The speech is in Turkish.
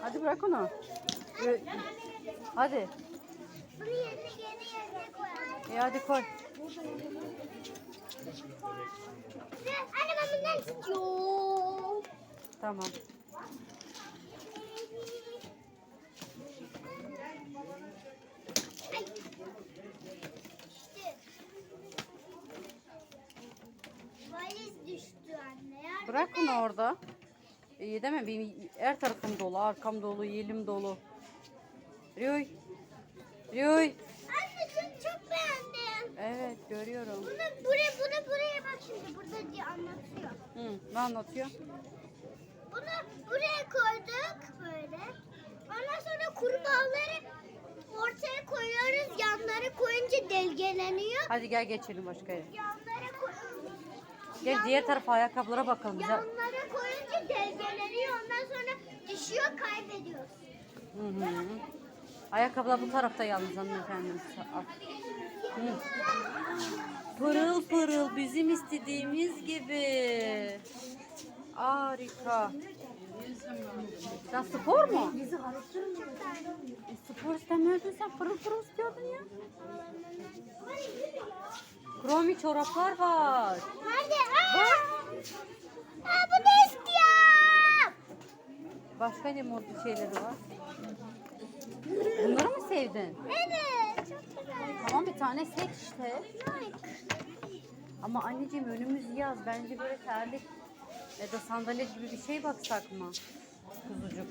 Hadi bırak onu. Ö- Hadi. Bunu yerine yerine. İyi hadi koy. Anne ben bundan istiyorum. Tamam. Ay. İşte. Valiz düştü anne. Yardım Bırak onu orada. İyi deme benim her tarafım dolu, arkam dolu, yelim dolu. Rüy. Rüy. Anne çok, çok beğendim. Evet görüyorum. Bunu buraya bunu buraya bak şimdi burada diye anlatıyor. Hı, ne anlatıyor? Bunu buraya koyduk böyle. Ondan sonra kurbağaları ortaya koyuyoruz. Yanlara koyunca delgeleniyor. Hadi gel geçelim başka yere. Yanlara koy Gel diğer tarafa ayakkabılara bakalım. Güzel. yanlara koyunca delgeleniyor. Ondan sonra düşüyor kaybediyoruz. Hı hı. Ayakkabılar bu tarafta yalnız hanımefendi. Al. Hı. Pırıl pırıl bizim istediğimiz gibi. Harika. Sen spor mu? E, spor istemiyordun sen pırıl pırıl istiyordun ya. Kromi çoraplar var. Nerede? Aa! Aa, bu da istiyorum. Başka ne modlu şeyleri var? Bunları mı sevdin? Evet. Çok güzel. Tamam bir tane seç işte. Nike. Ama anneciğim önümüz yaz. Bence böyle terlik ya da sandalye gibi bir şey baksak mı? Kuzucuk.